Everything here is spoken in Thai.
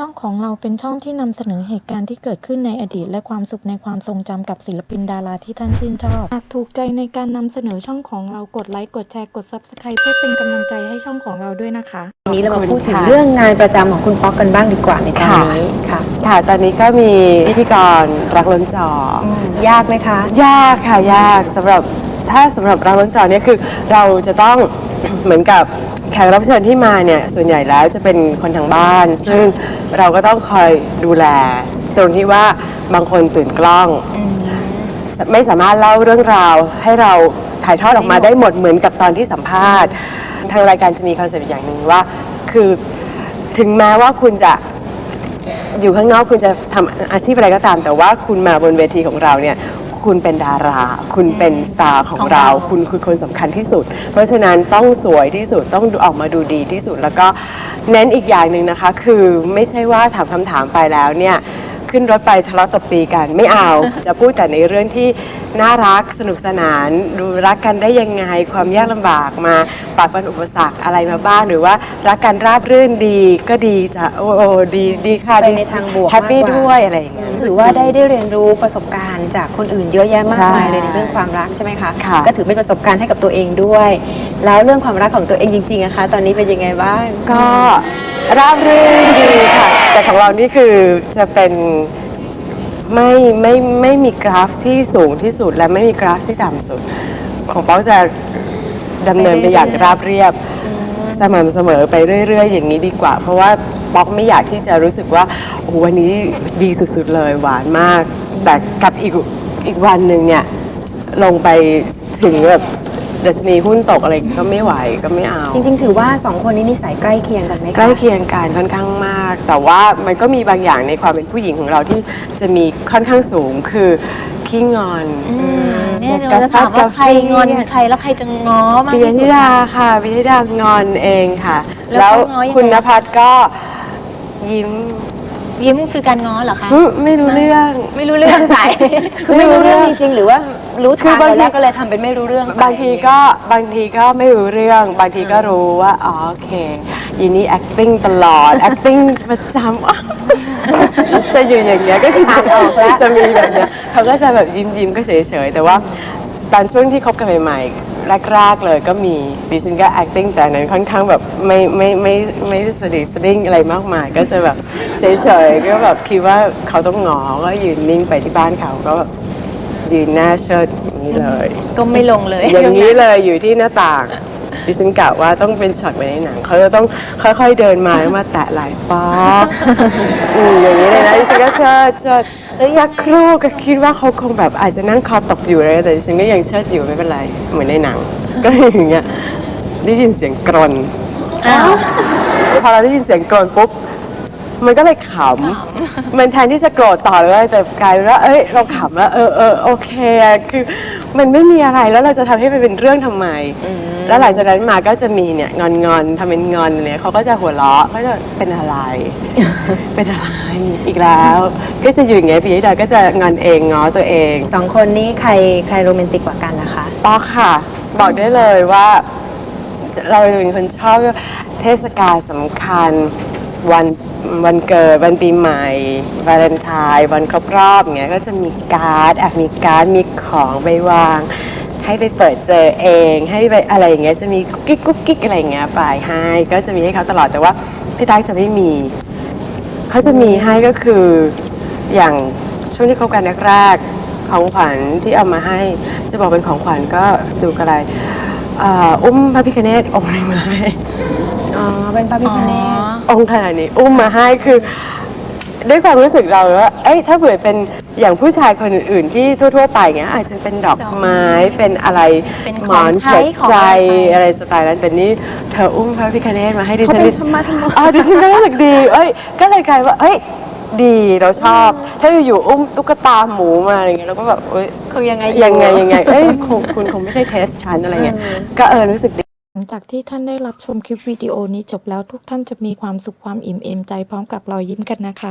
ช่องของเราเป็นช่องที่นำเสนอเหตุการณ์ที่เกิดขึ้นในอดีต และความสุขในความทรงจำกับศิลปินดาราที่ท่านชื่นชอบ หากถูกใจในการนำเสนอช่องของเรากดไลค์กดแชร์กด Subscribe เพื่อเป็นกำลังใจให้ช่องของเราด้วยนะคะ วันนี้เรามาขอบพูคุดณถึงค่ะเรื่องงานประจำของคุณป๊อกกันบ้างดีกว่าในตอนนี้ค่ะ ค่ะ ตอนนี้ก็มีพิธีกรรักล้นจออยากไหมคะ ยากค่ะยากสำหรับถ้าสำหรับรักล้นจอเนี่ยคือเราจะต้องเหมือนกับ แขกรับเชิญที่มาเนี่ยส่วนใหญ่แล้วจะเป็นคนทางบ้าน ซึ่งเราก็ต้องคอยดูแล ตรงที่ว่าบางคนตื่นกล้อง ไม่สามารถเล่าเรื่องราว ให้เราถ่ายทอดออกมาได้หมดเหมือนกับตอนที่สัมภาษณ์ ทางรายการจะมีคอนเซ็ปต์อย่างหนึ่งว่า คือถึงแม้ว่าคุณจะอยู่ข้างนอกคุณจะทำอาชีพอะไรก็ตาม แต่ว่าคุณมาบนเวทีของเราเนี่ย คุณเป็นดารา คุณเป็นสตาร์ของเรา คุณคือคนสำคัญที่สุด เพราะฉะนั้นต้องสวยที่สุดต้องดูออกมาดูดีที่สุด แล้วก็เน้นอีกอย่างหนึ่งนะคะ คือไม่ใช่ว่าถามคำถามไปแล้วเนี่ยขึ้นรถไปทะเลาะตบตีกันไม่เอา จะพูดแต่ในเรื่องที่น่ารักสนุกสนาน ดูรักกันได้ยังไง ความยากลำบากมาปากฟันอุปสรรคอะไรมาบ้าง หรือว่ารักกันราบรื่นดีก็ดีจะโอ้โอ้ดีดีค่ะไปดีในทางบวกแฮปปี้มากกว่าด้วยอะไรอย่างเงี้ย ถือว่าได้ได้เรียนรู้ประสบการณ์จากคนอื่นเยอะแยะมากมายเลยในเรื่องความรักใช่ไหมคะค่ะ ก็ถือเป็นประสบการณ์ให้กับตัวเองด้วย แล้วเรื่องความรักของตัวเองจริงๆอะคะ ตอนนี้เป็นยังไงบ้าง ก็ราบรื่นดีค่ะ แต่ของเรานี่คือจะเป็นไม่ไม่ไม่มีกราฟที่สูงที่สุดและไม่มีกราฟที่ต่ำสุด ของเป้าจะดำเนินไปอย่างราบเรียบ สม่ำเสมอไปเรื่อย ๆ อย่างนี้ดีกว่า เพราะว่า ป๊อกไม่อยากที่จะรู้สึกว่าโอ้โหวันนี้ดีสุดๆเลยหวานมาก แต่กับอีกอีกวันหนึ่งเนี่ยลงไปถึงแบบดัชนีหุ้นตกอะไรก็ไม่ไหวก็ไม่เอา จริงๆ ถือว่าสองคนนี้นิสัยใกล้เคียงกันไหมคะใกล้เคียงกันค่อนข้างมาก แต่ว่ามันก็มีบางอย่างในความเป็นผู้หญิงของเราที่จะมีค่อนข้างสูงคือขี้งอนเนี่ยเราจะถามว่าใครงอนใครแล้วใครจะง้อมากปิยที่สุธิดดาค่ะปิยธิดางอนเองค่ะ แล้วเขาง้อยังไงคุณนภัสก็ ยิ้มยิ้มคือการง้อเหรอคะ อืมไม่รู้เรื่อง ไม่รู้เรื่องใส่คือไม่รู้เรื่องจริงๆหรือว่ารู้คืทาองบางทีแล้วก็เลยทำเป็นไม่รู้เรื่องไปบางทีก็บางทีก็ไม่รู้เรื่อง บางทีก็รู้ว่าอ๋อโอเคยีนี้ acting ตลอด acting ประจำจะอยู่อย่างเงี้ยก็คือจะจะมีแบบเนี้ยเขาก็จะแบบยิ้มยิ้มๆก็เฉยๆแต่ว่าตอนช่วงที่คบกันใหม่ๆ แรก ๆ เลยก็มีดิฉันก็ acting แต่อันนั้นค่อนข้างแบบไม่ไม่ไม่ไม่สดิสดิ้งอะไรมากมาย ก็จะแบบเฉยๆก็แบบคิดว่าเขาต้องงอก็ยืนนิ่งไปที่บ้านเขาก็แบบยืนหน้าเชิดอย่างนี้เลย ก็ไม่ลงเลยอย่างนี้เลยอยู่ที่หน้าต่าง ดิฉันกะว่าต้องเป็นช็อตไว้ในหนังเขาจะต้องค่อยๆเดินมาแล้วมาแตะไหล่ป๊อกอืมอย่างนี้เลยนะดิฉันก็เชิดเชิดแล้วยักครู่ก็คิดว่าเขาคงแบบอาจจะนั่งคอตกอยู่เลยแต่ดิฉันก็ยังเชิดอยู่ไม่เป็นไรเหมือนในหนัง ก็อย่างเงี้ยได้ยินเสียงกรนอ้าวพอเราได้ยินเสียงกรนปุ๊บ มันก็เลยขำมันแทนที่จะโกรธต่อเลยแต่กลายเป็นว่าเอ้ยเราขำแล้วเออเออโอเคอะคือมันไม่มีอะไรแล้วเราจะทำให้มันเป็นเรื่องทำไม แล้วหลังจากนั้นมาก็จะมีเนี่ยงอนงอนๆทำเป็นงอนเนี่ยเขาก็จะหัวเราะเขาจะเป็นอะไร เป็นอะไรอีกแล้ว ก็จะอยู่อย่างเงี้ยพี่ยิดาก็จะงอนเองง้อตัวเองสองคนนี้ใครใครโรแมนติกกว่ากันนะคะป๊อกค่ะ บอกได้เลยว่า เราเป็นคนชอบเทศกาลสำคัญ วันวันเกิดวันปีใหม่วาเลนไทน์วันครบรอบเงี้ยก็จะมีการ์ดแอบมีการ์ดมีของไปวาง ให้ไปเปิดเจอเอง ให้ไปอะไรอย่างเงี้ยจะมีกุ๊กกิ๊กกุ๊กกิ๊กอะไรอย่างเงี้ยไปให้ก็จะมีให้เขาตลอดแต่ว่าพี่ตั๊กจะไม่มีเขาจะมีให้ก็คืออย่างช่วงที่คบกันแรกๆของขวัญที่เอามาให้จะบอกเป็นของขวัญก็ดูกระไรอ,อุ้มพระพิคเนตองค์หนึงมาให้ อ๋อเป็นพระพิฆเนศองค์ขนาดนี้อุ้มมาให้คือด้วยความรู้สึกเราว่า เอ้ยถ้าเผื่อเป็นอย่างผู้ชายคนอื่นๆที่ทั่ว ๆ ไปเงี้ยอาจจะเป็นดอกไม้เป็นอะไรเป็นหมอนของใช้เขียนของใจอะไรไป อะไรสไตล์นั้นแต่นี่เธออุ้มพระพิคเนตมาให้ดิฉันเขาเป็นสมาธิโมอ๋อดิฉันก็รู้สึกดี เอ้ยก็เลยกลายว่าเอ้ยดีเราชอบ ถ้าอยู่ๆอุ้มตุ๊กตาหมูมาอะไรเงี้ยเราก็แบบเอ้ยคือยังไงอยังไงยังไงเอ้ยคงคุณคงไม่ใช่เทสฉันอะไรเงี้ยก็เออรู้สึกดีหลัง จากที่ท่านได้รับชมคลิปวิดีโอนี้จบแล้วทุกท่านจะมีความสุขความอิ่มเอมใจพร้อมกับรอยยิ้มกันนะคะ